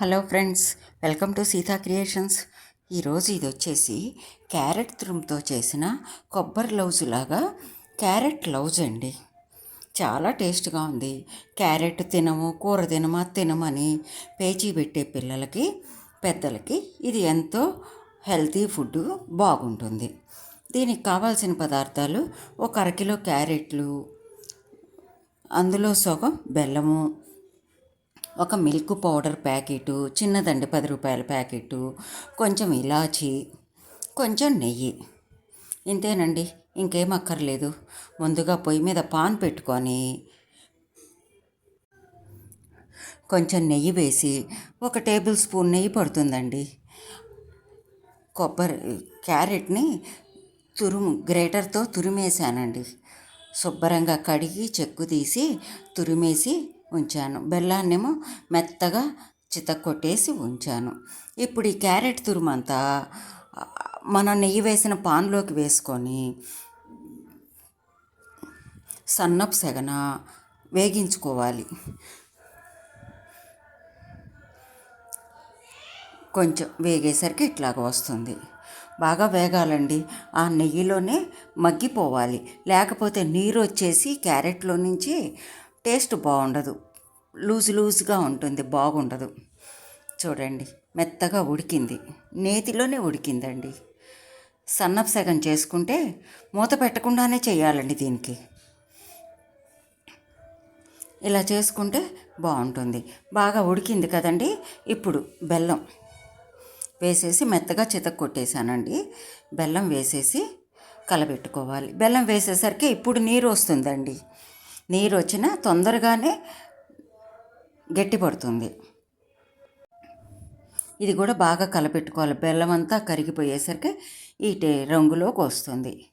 Hello friends welcome to Sita creations. ఈరోజు ఇది వచ్చేసి క్యారెట్ తురుముతో చేసిన కొబ్బరి లౌజ్ లాగా క్యారెట్ లౌజ్ అండి. చాలా టేస్ట్గా ఉంది. క్యారెట్ తినము కూర తినమా తినమని పేచీ పెట్టే పిల్లలకి పెద్దలకి ఇది ఎంతో హెల్తీ ఫుడ్ బాగుంటుంది. దీనికి కావాల్సిన పదార్థాలు ఒక అరకిలో క్యారెట్లు అందులో సగం బెల్లము ఒక మిల్క్ పౌడర్ ప్యాకెటు చిన్నదండి పది రూపాయల ప్యాకెటు కొంచెం ఇలాచి కొంచెం నెయ్యి. ఇంతేనండి ఇంకేం అక్కర్లేదు. ముందుగా పొయ్యి మీద పాన్ పెట్టుకొని కొంచెం నెయ్యి వేసి ఒక టేబుల్ స్పూన్ నెయ్యి పడుతుందండి. కొబ్బరి క్యారెట్ని తురుము గ్రేటర్తో తురిమేసానండి శుభ్రంగా కడిగి చెక్కు తీసి తురిమేసి ఉంచాను. బెల్లాన్నేమో మెత్తగా చితక్కొట్టేసి ఉంచాను. ఇప్పుడు ఈ క్యారెట్ తురుమంతా మనం నెయ్యి వేసిన పాన్లోకి వేసుకొని సన్నపు సెగన వేగించుకోవాలి. కొంచెం వేగేసరికి ఇట్లాగ వస్తుంది. బాగా వేగాలండి. ఆ నెయ్యిలోనే మగ్గిపోవాలి. లేకపోతే నీరు వచ్చేసి క్యారెట్లో నుంచి టేస్ట్ బాగుండదు. లూజ్ లూజ్గా ఉంటుంది బాగుండదు. చూడండి మెత్తగా ఉడికింది. నేతిలోనే ఉడికిందండి. సన్నప్ సగం చేసుకుంటే మూత పెట్టకుండానే చేయాలండి దీనికి. ఇలా చేసుకుంటే బాగుంటుంది. బాగా ఉడికింది కదండి ఇప్పుడు బెల్లం వేసేసి మెత్తగా చితక్ కొట్టేశానండి. బెల్లం వేసేసి కలబెట్టుకోవాలి. బెల్లం వేసేసరికి ఇప్పుడు నీరు వస్తుందండి. నీరు వచ్చినా తొందరగానే గట్టిపడుతుంది. ఇది కూడా బాగా కలపెట్టుకోవాలి. బెల్లం అంతా కరిగిపోయేసరికి ఈ రంగులోకి వస్తుంది.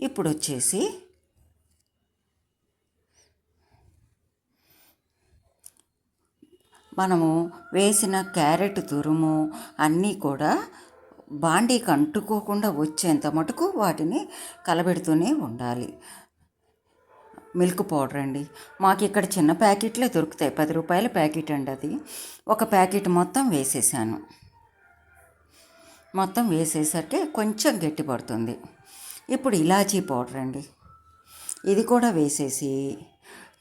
ఇప్పుడు వచ్చేసి మనము వేసిన క్యారెట్ తురుము అన్నీ కూడా బాండీకి అంటుకోకుండా వచ్చేంత మటుకు వాటిని కలబెడుతూనే ఉండాలి. మిల్క్ పౌడర్ అండి. మాకు ఇక్కడ చిన్న ప్యాకెట్లే దొరుకుతాయి. పది రూపాయల ప్యాకెట్ అండి అది. ఒక ప్యాకెట్ మొత్తం వేసేసాను. మొత్తం వేసేసరికి కొంచెం గట్టి పడుతుంది. ఇప్పుడు ఇలాచీ పౌడర్ అండి. ఇది కూడా వేసేసి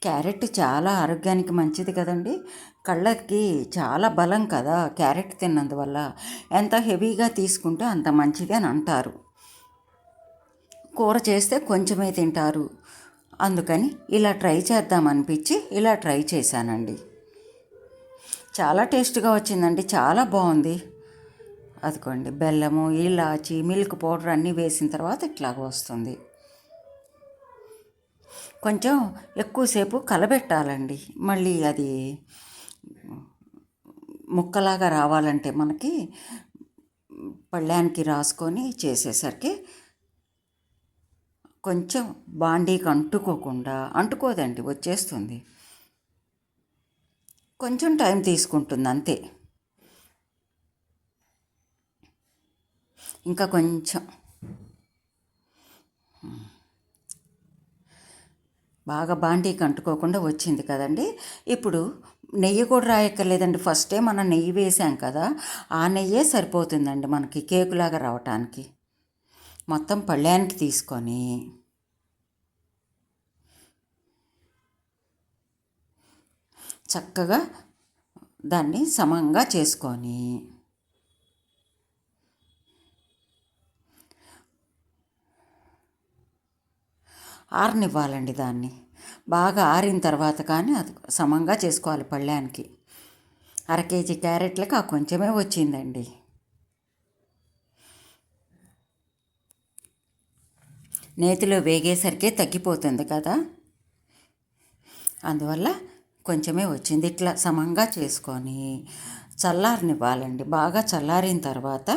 క్యారెట్ చాలా ఆరోగ్యానికి మంచిది కదండి. కళ్ళకి చాలా బలం కదా క్యారెట్ తిన్నందువల్ల. ఎంత హెవీగా తీసుకుంటే అంత మంచిది అని అంటారు. కూర చేస్తే కొంచెమే తింటారు. అందుకని ఇలా ట్రై చేద్దామనిపించి ఇలా ట్రై చేశానండి. చాలా టేస్ట్గా వచ్చిందండి చాలా బాగుంది. అదిగోండి బెల్లము ఇలాచి మిల్క్ పౌడర్ అన్నీ వేసిన తర్వాత ఇట్లాగ వస్తుంది. కొంచెం ఎక్కువసేపు కలబెట్టాలండి. మళ్ళీ అది ముక్కలాగా రావాలంటే మనకి పళ్ళానికి రాసుకొని చేసేసరికి కొంచెం బాండీకి అంటుకోకుండా అంటుకోదండి వచ్చేస్తుంది. కొంచెం టైం తీసుకుంటుంది అంతే. ఇంకా కొంచెం. బాగా బాండీకి అంటుకోకుండా వచ్చింది కదండి. ఇప్పుడు నెయ్యి కూడా రాయక్కర్లేదండి. ఫస్టే మనం నెయ్యి వేసాం కదా ఆ నెయ్యే సరిపోతుందండి మనకి కేకులాగా రావటానికి. మొత్తం పళ్ళానికి తీసుకొని చక్కగా దాన్ని సమంగా చేసుకొని ఆరనివ్వాలండి దాన్ని. బాగా ఆరిన తర్వాత కానీ అది సమంగా చేసుకోవాలి పళ్ళానికి అర కేజీ క్యారెట్లకు ఆ కొంచెమే వచ్చిందండి. నేతిలో వేగేసరికే తగ్గిపోతుంది కదా? అందువల్ల కొంచెమే వచ్చింది. ఇట్లా సమంగా చేసుకొని చల్లారనివ్వాలండి. బాగా చల్లారిన తర్వాత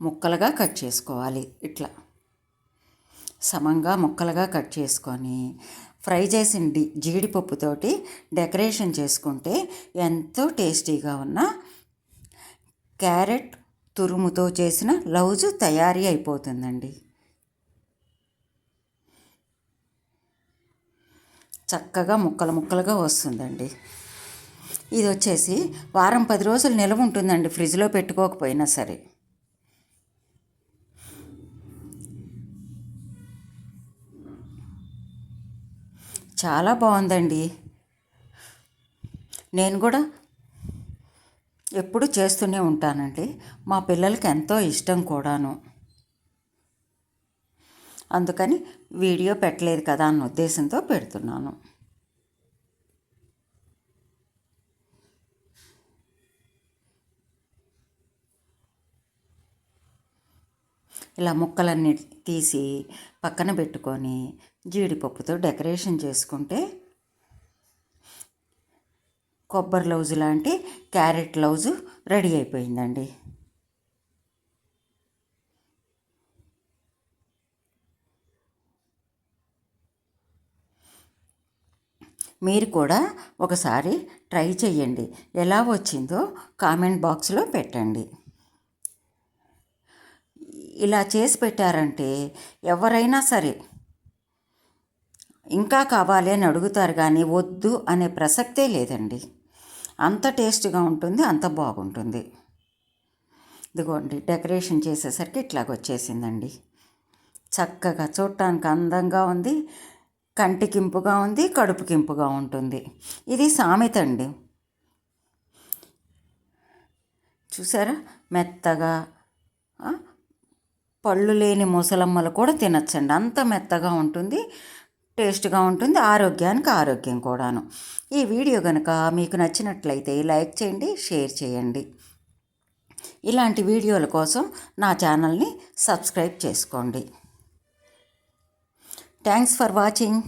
ముక్కలుగా కట్ చేసుకోవాలి. ఇట్లా. సమంగా ముక్కలుగా కట్ చేసుకొని ఫ్రై చేసిన డి జీడిపప్పుతోటి డెకరేషన్ చేసుకుంటే ఎంతో టేస్టీగా ఉన్న క్యారెట్ తురుముతో చేసిన లౌజు తయారీ అయిపోతుందండి. చక్కగా ముక్కలు ముక్కలుగా వస్తుందండి. ఇది వచ్చేసి వారం పది రోజులు నిల్వ ఉంటుందండి ఫ్రిడ్జ్లో పెట్టుకోకపోయినా సరే. చాలా బాగుందండి. నేను కూడా ఎప్పుడు చేస్తూనే ఉంటానండి. మా పిల్లలకి ఎంతో ఇష్టం కూడాను. అందుకని వీడియో పెట్టలేదు కదా అన్న ఉద్దేశంతో పెడుతున్నాను. ఇలా ముక్కలన్నీ తీసి పక్కన పెట్టుకొని జీడిపప్పుతో డెకరేషన్ చేసుకుంటే కొబ్బరి లౌజు లాంటి క్యారెట్ లౌజు రెడీ అయిపోయిందండి. మీరు కూడా ఒకసారి ట్రై చేయండి ఎలా వచ్చిందో కామెంట్ బాక్స్లో పెట్టండి. ఇలా చేసి పెట్టారంటే ఎవరైనా సరే ఇంకా కావాలి అని అడుగుతారు కానీ వద్దు అనే ప్రసక్తే లేదండి. అంత టేస్ట్గా ఉంటుంది అంత బాగుంటుంది. ఇదిగోండి డెకరేషన్ చేసేసరికి ఇట్లాగ వచ్చేసిందండి. చక్కగా చూడటానికి అందంగా ఉంది కంటికింపుగా ఉంది కడుపుకింపుగా ఉంటుంది. ఇది సామెత అండి. చూసారా? మెత్తగా పళ్ళు లేని ముసలమ్మలు కూడా తినచ్చండి. అంత మెత్తగా ఉంటుంది టేస్ట్గా ఉంటుంది ఆరోగ్యానికి ఆరోగ్యం కూడాను. ఈ వీడియో కనుక మీకు నచ్చినట్లయితే లైక్ చేయండి షేర్ చేయండి. ఇలాంటి వీడియోల కోసం నా ఛానల్ని సబ్స్క్రైబ్ చేసుకోండి. Thanks for watching.